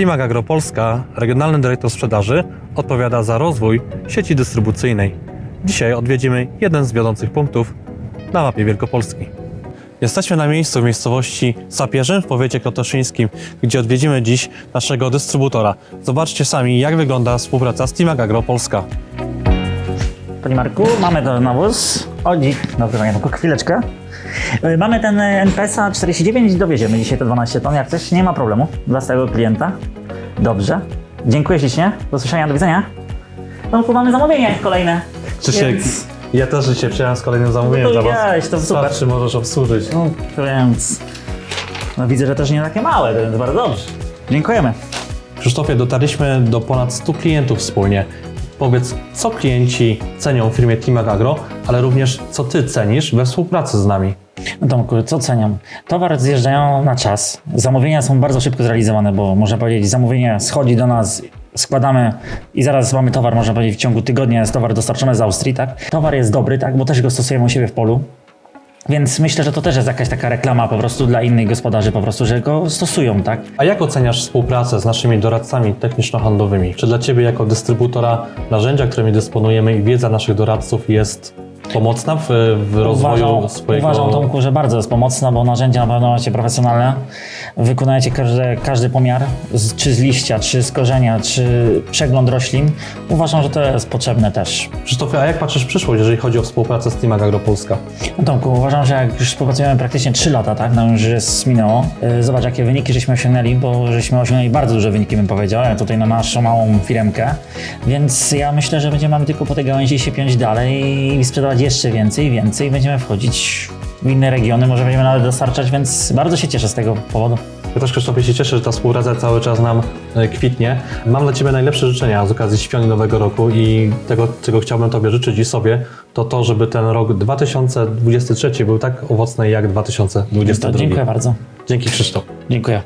Timag Agropolska, regionalny dyrektor sprzedaży, odpowiada za rozwój sieci dystrybucyjnej. Dzisiaj odwiedzimy jeden z wiodących punktów na mapie Wielkopolski. Jesteśmy na miejscu w miejscowości Sapierzyn w powiecie krotoszyńskim, gdzie odwiedzimy dziś naszego dystrybutora. Zobaczcie sami, jak wygląda współpraca z Timag Agropolska. Panie Marku, mamy ten nawóz. Odzi. Dobrze, panie Marku, chwileczkę. Yy, Mamy ten e, NPS-a 49 i dowieziemy dzisiaj te 12 ton. Jak coś, nie ma problemu dla stałego klienta. Dobrze. Dziękuję ślicznie. Do słyszenia, do widzenia. Tomku, mamy zamówienie kolejne. Krzysiek, Więc- ja też dzisiaj przyjechałem z kolejnym zamówieniem No dla to Was. weź, to super. Starczy możesz obsłużyć. No, więc... No widzę, że też nie takie małe, to jest bardzo dobrze. Dziękujemy. Krzysztofie, dotarliśmy do ponad 100 klientów wspólnie. Powiedz, co klienci cenią w firmie Timag Agro, ale również co Ty cenisz we współpracy z nami. Tomku, co ceniam? Towar zjeżdżają na czas. Zamówienia są bardzo szybko zrealizowane, bo można powiedzieć, zamówienie schodzi do nas, składamy i zaraz mamy towar, można powiedzieć, w ciągu tygodnia jest towar dostarczony z Austrii, tak? Towar jest dobry, tak? Bo też go stosujemy u siebie w polu. Więc myślę, że to też jest jakaś taka reklama po prostu dla innych gospodarzy, po prostu, że go stosują, tak? A jak oceniasz współpracę z naszymi doradcami techniczno-handlowymi? Czy dla Ciebie jako dystrybutora narzędzia, którymi dysponujemy i wiedza naszych doradców jest pomocna w, w rozwoju Uważam, swojego... uważam Tomku, że bardzo jest pomocna, bo narzędzia na pewno macie profesjonalne. Wykonujecie każdy, każdy pomiar, z, czy z liścia, czy z korzenia, czy przegląd roślin. Uważam, że to jest potrzebne też. Krzysztofie, a jak patrzysz w przyszłość, jeżeli chodzi o współpracę z Timag Agropolska? No Tomku, uważam, że jak już współpracujemy praktycznie 3 lata, tak, no już jest minęło. Yy, Zobacz, jakie wyniki żeśmy osiągnęli, bo żeśmy osiągnęli bardzo duże wyniki, bym powiedział, tutaj na naszą małą firmkę. Więc ja myślę, że będziemy mamy tylko po tej gałęzi się piąć dalej i sprzedawać jeszcze więcej i więcej będziemy wchodzić w inne regiony, może będziemy nawet dostarczać, więc bardzo się cieszę z tego powodu. Ja też Krzysztofie się cieszę, że ta współpraca cały czas nam e, kwitnie. Mam dla Ciebie najlepsze życzenia z okazji świąt Nowego Roku i tego, czego chciałbym Tobie życzyć i sobie, to to, żeby ten rok 2023 był tak owocny jak 2022. To dziękuję bardzo. Dzięki Krzysztof. Dziękuję.